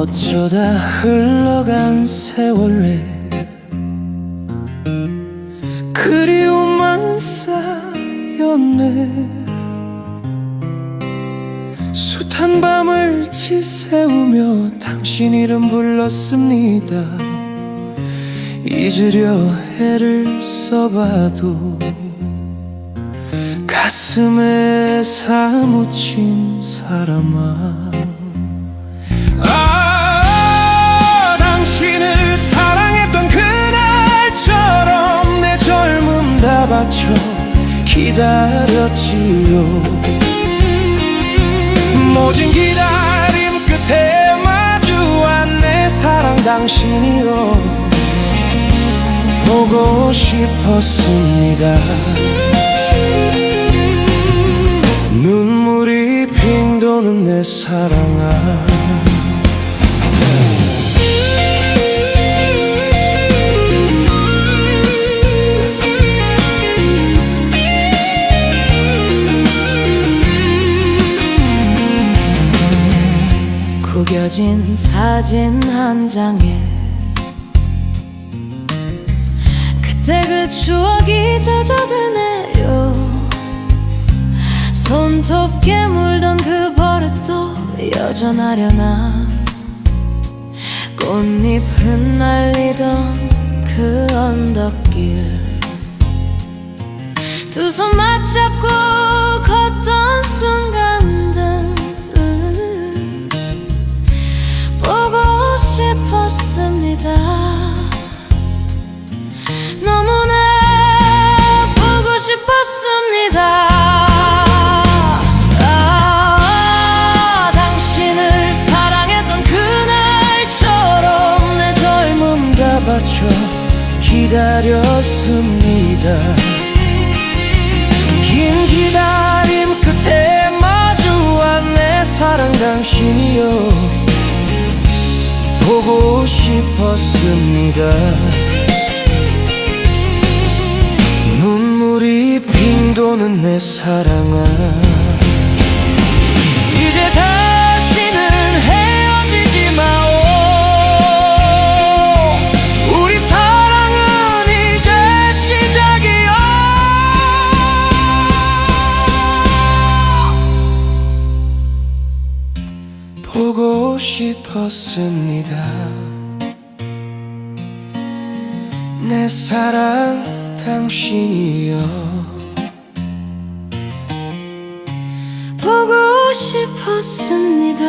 어쩌다 흘러간 세월에 그리움만 쌓였네. 숱한 밤을 지새우며 당신 이름 불렀습니다. 잊으려 애를 써봐도 가슴에 사무친 사람아 아, 바쳐 기다렸지요. 모진 기다림 끝에 마주한 내 사랑 당신이요. 보고 싶었습니다. 눈물이 핑 도는 내 사랑아 구겨진 사진 한 장에 그때 그 추억이 젖어드네요. 손톱게 물던 그 버릇도 여전하려나. 꽃잎 흩날리던 그 언덕길. 두 손 맞잡고 걷던 바쳐 기다렸습니다. 긴 기다림 끝에 마주한 내 사랑 당신이요. 보고 싶었습니다. 눈물이 빙 도는 내 사랑아 보고 싶었습니다 내 사랑 당신이여 보고 싶었습니다.